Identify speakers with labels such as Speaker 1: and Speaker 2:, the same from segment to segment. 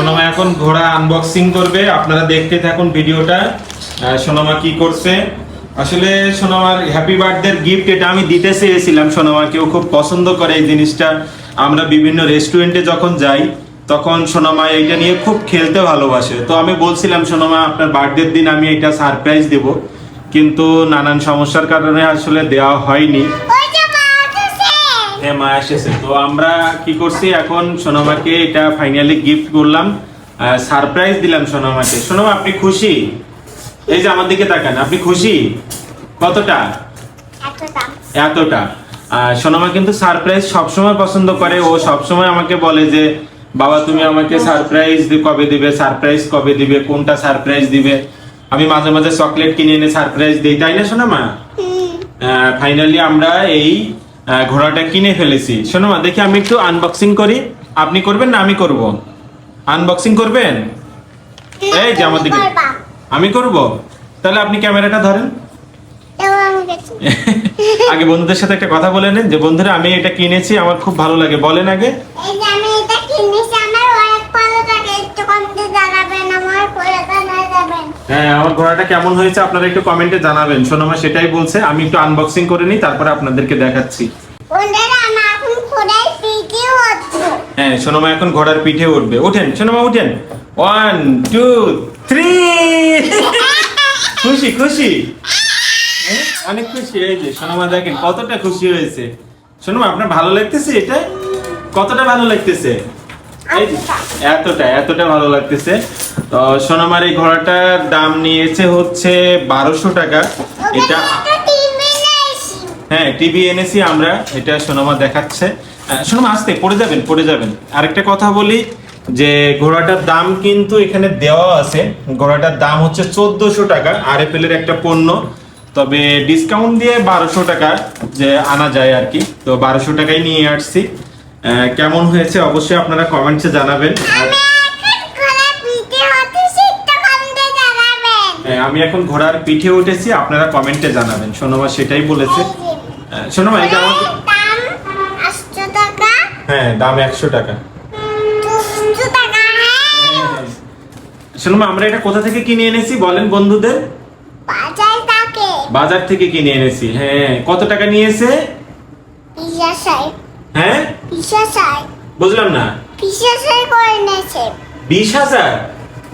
Speaker 1: সোনামা এখন ঘোড়া আনবক্সিং করবে। আপনারা দেখতে থাকুন ভিডিওটা। সোনামা কি করছে? আসলে সোনামার হ্যাপি বার্থডে গিফট এটা আমি দিতে চেয়েছিলাম সোনামাকেও খুব পছন্দ করে এই জিনিসটা। আমরা বিভিন্ন রেস্টুরেন্টে যখন যাই, তখন সোনামা এইটা নিয়ে খুব খেলতে ভালোবাসে। তো আমি বলছিলাম, সোনামা, আপনার বার্থডের দিন আমি এটা সারপ্রাইজ দেব। কিন্তু নানান সমস্যার কারণে আসলে দেওয়া হয়নি। হ্যাঁ মা এসেছে। তো আমরা কি করছি এখন? সোনামাকে এটা ফাইনালি গিফট করলাম। সারপ্রাইজ দিলাম সোনামাকে। সোনামা আপনি খুশি? এই যে আমার দিকে তাকান আপনি খুশি? কতটা? এতটা। সোনামা কিন্তু সারপ্রাইজ সবসময় পছন্দ করে। ও সবসময় আমাকে বলে যে বাবা তুমি আমাকে সারপ্রাইজ কবে দিবে? সারপ্রাইজ কবে দিবে? কোনটা সারপ্রাইজ দিবে? আমি মাঝে মাঝে চকলেট কিনে এনে সারপ্রাইজ দিই। তাই না সোনামা? ফাইনালি আমরা এই ঘোড়াটা কিনে ফেলেছি। শোনো মা দেখি আমি একটু আনবক্সিং করি। আপনি করবেন না আমি করব? আনবক্সিং করবেন? এই যে আমার দিকে। আমি করব? তাহলে আপনি ক্যামেরাটা ধরেন। আগে বন্ধুদের সাথে একটা কথা বলে নেন যে বন্ধুরা আমি এটা কিনেছি আমার খুব ভালো লাগে। বলেন আগে।
Speaker 2: আমি এটা কিনেছি আমার অনেক ভালো লাগে একটু
Speaker 1: হ্যাঁ আমার ঘোড়াটা কেমন হয়েছে আপনারা একটু কমেন্টে জানাবেন। সোনামা সেটাই বলছে আমি একটু আনবক্সিং করে নিই তারপরে আপনাদেরকে দেখাচ্ছি। হ্যাঁ সোনামা এখন ঘোড়ার পিঠে উঠবে। ওঠেন সোনামা উঠেন। ওয়ান টু থ্রি খুশি খুশি? হ্যাঁ, অনেক খুশি যে সোনামা দেখেন কতটা খুশি হয়েছে। সোনামা আপনার ভালো লাগতেছে এটা? কতটা ভালো লাগতেছে? এতটা এতটা ভালো লাগতেছে। তো সোনামার এই ঘোড়াটার দাম নিয়েছে হচ্ছে বারোশো টাকা। এটা হ্যাঁ টিভি এনেছি আমরা। এটা সোনামা দেখাচ্ছে। সোনামা, আসতে, পড়ে যাবেন পড়ে যাবেন। আরেকটা কথা বলি যে ঘোড়াটার দাম কিন্তু এখানে দেওয়া আছে। ঘোড়াটার দাম হচ্ছে চোদ্দশো টাকা আর এর একটা পণ্য। তবে ডিসকাউন্ট দিয়ে বারোশো টাকা যে আনা যায় আর কি। তো বারোশো টাকায় নিয়ে আসছি। কেমন হয়েছে? অবশ্যই আপনারা কমেন্টসে জানাবেন।
Speaker 2: আমি এখন
Speaker 1: হ্যাঁ, আমি এখন ঘোড়ার পিঠে উঠেছি আপনারা কমেন্টে জানাবেন। সোনামা সেটাই বলেছে। সোনামা এটা আমার হ্যাঁ দাম একশো টাকা।
Speaker 2: টাকা হ্যাঁ।
Speaker 1: শুনুন আমরা এটা কোথা থেকে কিনে এনেছি বলেন বন্ধুদের?
Speaker 2: বাজার থাকে।
Speaker 1: বাজার থেকে কিনে এনেছি। হ্যাঁ কত টাকা নিয়েছে? হ্যাঁ?
Speaker 2: সাই
Speaker 1: বুঝলাম না।
Speaker 2: সাই করে নিয়েছে।
Speaker 1: বিশ হাজার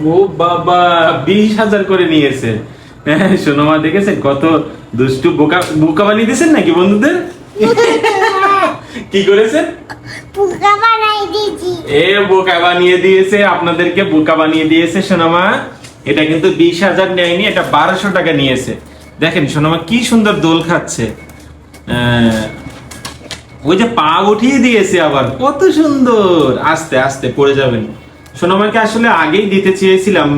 Speaker 1: ও বাবা বিশ হাজার করে নিয়েছে। হ্যাঁ সোনামা দেখেছেন কত দুষ্টু বোকা বোকা বানিয়ে দিয়েছেন নাকি বন্ধুদের? কি করেছেন?
Speaker 2: পুকা বানাই দিয়েছি।
Speaker 1: এ বোকা বানিয়ে দিয়েছে আপনাদেরকে বোকা বানিয়ে দিয়েছে সোনামা এটা কিন্তু বিশ হাজার নেয়নি এটা বারোশো টাকা নিয়েছে। দেখেন সোনামা কি সুন্দর দোল খাচ্ছে। আহ, ওই যে পা উঠিয়ে দিয়েছে আবার কত সুন্দর। আস্তে আস্তে পড়ে যাবেন। সোনামাকে আসলে আগেই দিতে চেয়েছিলাম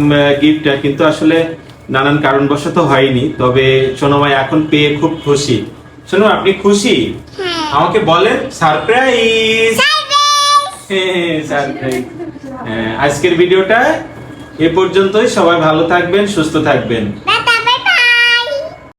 Speaker 1: গিফটটা কিন্তু আসলে নানান কারণবশত হয়নি। তবে সোনামা এখন পেয়ে খুব খুশি। সোনামা আপনি খুশি?
Speaker 2: হ্যাঁ।
Speaker 1: আমাকে বলেন সারপ্রাইজ! সারপ্রাইজ! আজকের ভিডিওটা এ পর্যন্তই। সবাই ভালো থাকবেন সুস্থ থাকবেন।